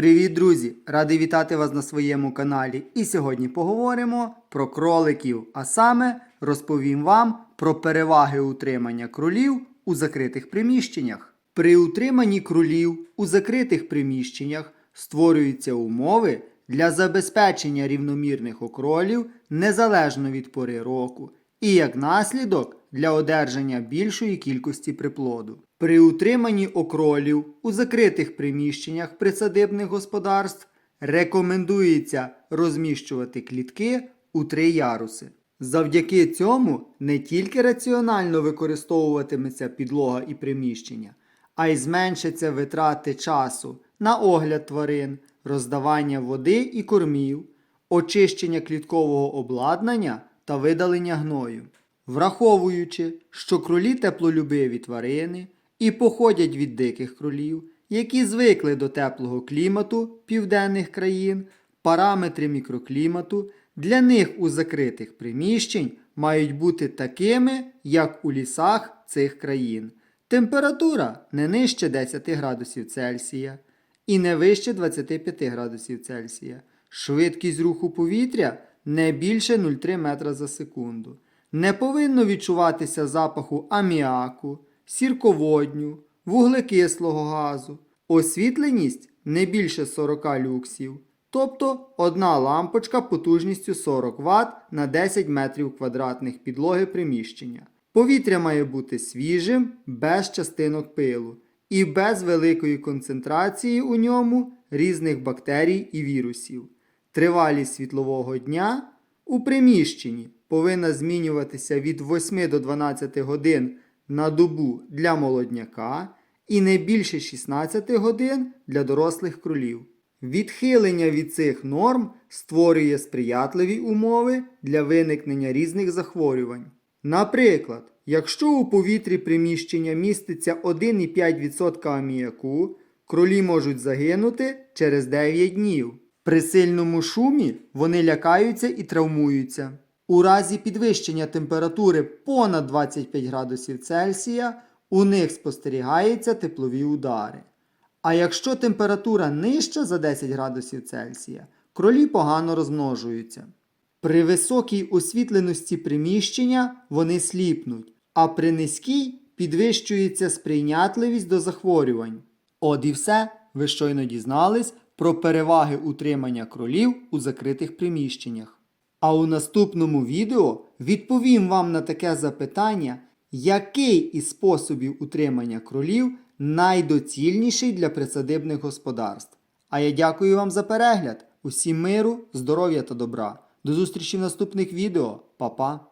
Привіт, друзі! Радий вітати вас на своєму каналі. І сьогодні поговоримо про кроликів, а саме розповім вам про переваги утримання кролів у закритих приміщеннях. При утриманні кролів у закритих приміщеннях створюються умови для забезпечення рівномірних окролів незалежно від пори року і як наслідок для одержання більшої кількості приплоду. При утриманні окролів у закритих приміщеннях присадибних господарств рекомендується розміщувати клітки у три яруси. Завдяки цьому не тільки раціонально використовуватиметься підлога і приміщення, а й зменшаться витрати часу на огляд тварин, роздавання води і кормів, очищення кліткового обладнання та видалення гною. Враховуючи, що кролі теплолюбиві тварини і походять від диких кролів, які звикли до теплого клімату південних країн, параметри мікроклімату для них у закритих приміщень мають бути такими, як у лісах цих країн. Температура не нижче 10 градусів Цельсія і не вище 25 градусів Цельсія. Швидкість руху повітря не більше 0,3 метра за секунду. Не повинно відчуватися запаху аміаку, сірководню, вуглекислого газу. Освітленість не більше 40 люксів, тобто одна лампочка потужністю 40 Вт на 10 метрів квадратних підлоги приміщення. Повітря має бути свіжим, без частинок пилу і без великої концентрації у ньому різних бактерій і вірусів. Тривалість світлового дня у приміщенні повинна змінюватися від 8 до 12 годин на добу для молодняка і не більше 16 годин для дорослих кролів. Відхилення від цих норм створює сприятливі умови для виникнення різних захворювань. Наприклад, якщо у повітрі приміщення міститься 1,5% аміаку, кролі можуть загинути через 9 днів. При сильному шумі вони лякаються і травмуються. У разі підвищення температури понад 25 градусів Цельсія у них спостерігаються теплові удари. А якщо температура нижча за 10 градусів Цельсія, кролі погано розмножуються. При високій освітленості приміщення вони сліпнуть, а при низькій підвищується сприйнятливість до захворювань. От і все, ви щойно дізнались про переваги утримання кролів у закритих приміщеннях. А у наступному відео відповім вам на таке запитання, який із способів утримання кролів найдоцільніший для присадибних господарств. А я дякую вам за перегляд. Усім миру, здоров'я та добра. До зустрічі в наступних відео. Па-па!